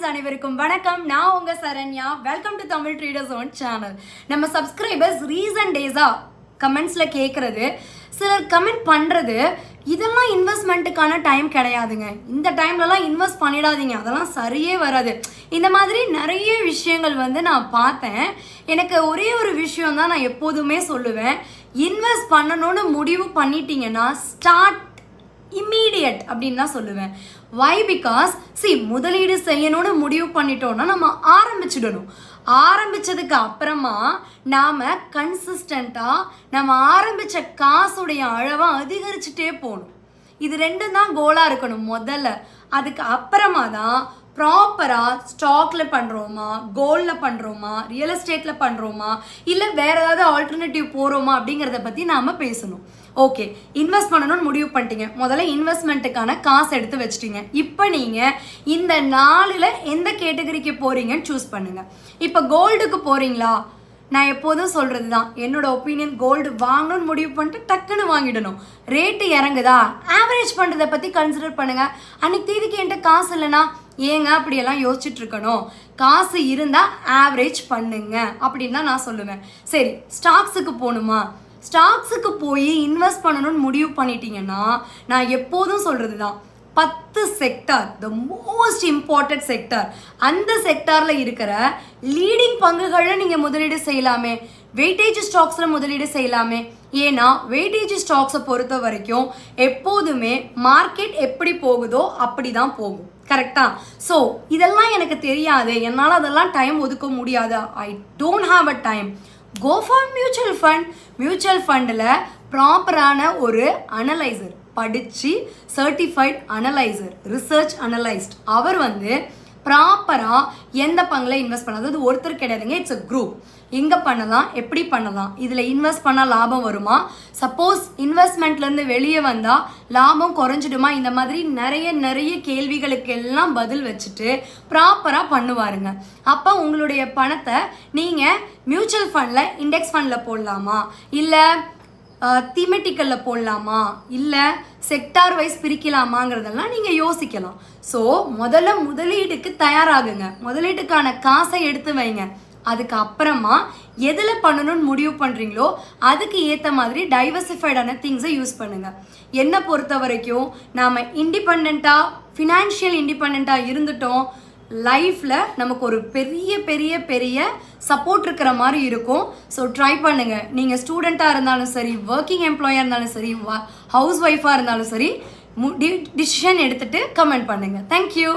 Friends அனைவருக்கும் வணக்கம். நான் உங்கள் Saranya. Welcome to Tamil traders own channel நம்ம சப்ஸ்கிரைபர்ஸ் ரீசன்ட் டேஸாக கமெண்ட்ஸில் கேட்குறது சிலர் கமெண்ட் பண்ணுறது இதெல்லாம் இன்வெஸ்ட்மெண்ட்டுக்கான டைம் கிடையாதுங்க. இந்த டைம்லலாம் இன்வெஸ்ட் பண்ணிடாதீங்க. அதெல்லாம் சரியே வராது. இந்த மாதிரி நிறைய விஷயங்கள் வந்து நான் பார்த்தேன். எனக்கு ஒரே ஒரு விஷயம் தான் நான் எப்போதுமே சொல்லுவேன். இன்வெஸ்ட் பண்ணணும்னு முடிவு பண்ணிட்டீங்கன்னா ஸ்டார்ட் இம்மீடியட் அப்படின்னு தான் சொல்லுவேன். வை பிகாஸ் சி முதலீடு செய்யணும்னு முடிவு பண்ணிட்டோம்னா நம்ம ஆரம்பிச்சிடணும். ஆரம்பிச்சதுக்கு அப்புறமா நாம் கன்சிஸ்டண்ட்டாக நம்ம ஆரம்பித்த காசுடைய அளவை அதிகரிச்சுட்டே போகணும். இது ரெண்டும் தான் கோலாக இருக்கணும் முதல்ல. அதுக்கு அப்புறமா தான் ப்ராப்பராக ஸ்டாக்கில் பண்ணுறோமா கோல்டில் பண்ணுறோமா ரியல் எஸ்டேட்டில் பண்ணுறோமா இல்லை வேறு ஏதாவது ஆல்டர்னேட்டிவ் போகிறோமா அப்படிங்கிறத பற்றி நாம் பேசணும். ஓகே இன்வெஸ்ட் பண்ணணும்னு முடிவு பண்ணிட்டீங்க. முதல்ல இன்வெஸ்ட்மெண்ட்டுக்கான காசு எடுத்து வச்சிட்டீங்க. இப்போ நீங்கள் இந்த நாளில் எந்த கேட்டகரிக்கு போகிறீங்கன்னு சூஸ் பண்ணுங்கள் இப்போ கோல்டுக்கு போகிறீங்களா நான் எப்போதும் சொல்கிறது தான் என்னோட ஒப்பீனியன் கோல்டு வாங்கணும்னு முடிவு பண்ணிட்டு டக்குன்னு வாங்கிடணும். ரேட்டு இறங்குதா? ஆவரேஜ் பண்ணுறதை பற்றி கன்சிடர் பண்ணுங்கள் அன்னைக்கு தேதிக்கு என்கிட்ட காசு இல்லைன்னா ஏங்க அப்படியெல்லாம் யோசிச்சுட்டு இருக்கணும் காசு இருந்தால் ஆவரேஜ் பண்ணுங்க அப்படின்னு தான் நான் சொல்லுவேன். சரி ஸ்டாக்ஸுக்கு போகணுமா ஸ்டாக்ஸுக்கு போய் இன்வெஸ்ட் பண்ணணும்னு முடிவு பண்ணிட்டீங்கன்னா நான் எப்போதும் சொல்கிறது தான் பத்து sector the most important sector அந்த செக்டாரில் இருக்கிற லீடிங் பங்குகளில் நீங்கள் முதலீடு செய்யலாமே. வெயிட்டேஜ் ஸ்டாக்ஸில் முதலீடு செய்யலாமே. ஏன்னா வெயிட்டேஜ் ஸ்டாக்ஸை பொறுத்த வரைக்கும் எப்போதுமே மார்க்கெட் எப்படி போகுதோ அப்படி தான் போகும். கரெக்டா ஸோ இதெல்லாம் எனக்கு தெரியாது. என்னால் அதெல்லாம் டைம் ஒதுக்க முடியாது. I don't have a time go for mutual fund mutual ஃபண்டில் ப்ராப்பரான ஒரு அனலைசர் படித்து சர்டிஃபைட் அனலைசர் ரிசர்ச் அனலைஸ்ட் அவர் வந்து ப்ராப்பராக எந்த பங்கில் இன்வெஸ்ட் பண்ண அதாவது ஒருத்தர் கிடையாதுங்க இட்ஸ் அ குரூப் எங்கே பண்ணலாம் எப்படி பண்ணலாம் இதில் இன்வெஸ்ட் பண்ணால் லாபம் வருமா? சப்போஸ் இன்வெஸ்ட்மெண்ட்லேருந்து வெளியே வந்தால் லாபம் குறைஞ்சிடுமா? இந்த மாதிரி நிறைய நிறைய கேள்விகளுக்கு எல்லாம் பதில் வச்சுட்டு ப்ராப்பராக பண்ணுவாருங்க. அப்போ உங்களுடைய பணத்தை நீங்கள் மியூச்சுவல் ஃபண்டில் இண்டெக்ஸ் ஃபண்டில் போடலாமா? இல்லை திமெட்டிக்கலில் போடலாமா? இல்லை செக்டார் வைஸ் பிரிக்கலாமாங்கிறதெல்லாம் நீங்கள் யோசிக்கலாம். ஸோ முதல்ல முதலீடுக்கு தயாராகுங்க. முதலீட்டுக்கான காசை எடுத்து வைங்க. அதுக்கு அப்புறமா எதில் பண்ணணும்னு முடிவு பண்ணுறீங்களோ அதுக்கு ஏற்ற மாதிரி டைவர்சிஃபைடான திங்ஸை யூஸ் பண்ணுங்கள் என்னை பொறுத்த வரைக்கும் நாம் இண்டிபெண்ட்டாக ஃபினான்ஷியல் இண்டிபெண்ட்டாக இருந்துட்டோம். லைஃப்பில் நமக்கு ஒரு பெரிய பெரிய பெரிய சப்போர்ட் இருக்கிற மாதிரி இருக்கும். ஸோ ட்ரை பண்ணுங்கள் நீங்கள் ஸ்டூடெண்ட்டாக இருந்தாலும் சரி ஒர்க்கிங் எம்ப்ளாயாக இருந்தாலும் சரி ஹவுஸ் ஒய்ஃபாக இருந்தாலும் சரி டிசிஷன் எடுத்துகிட்டு கமெண்ட் பண்ணுங்கள் தேங்க்யூ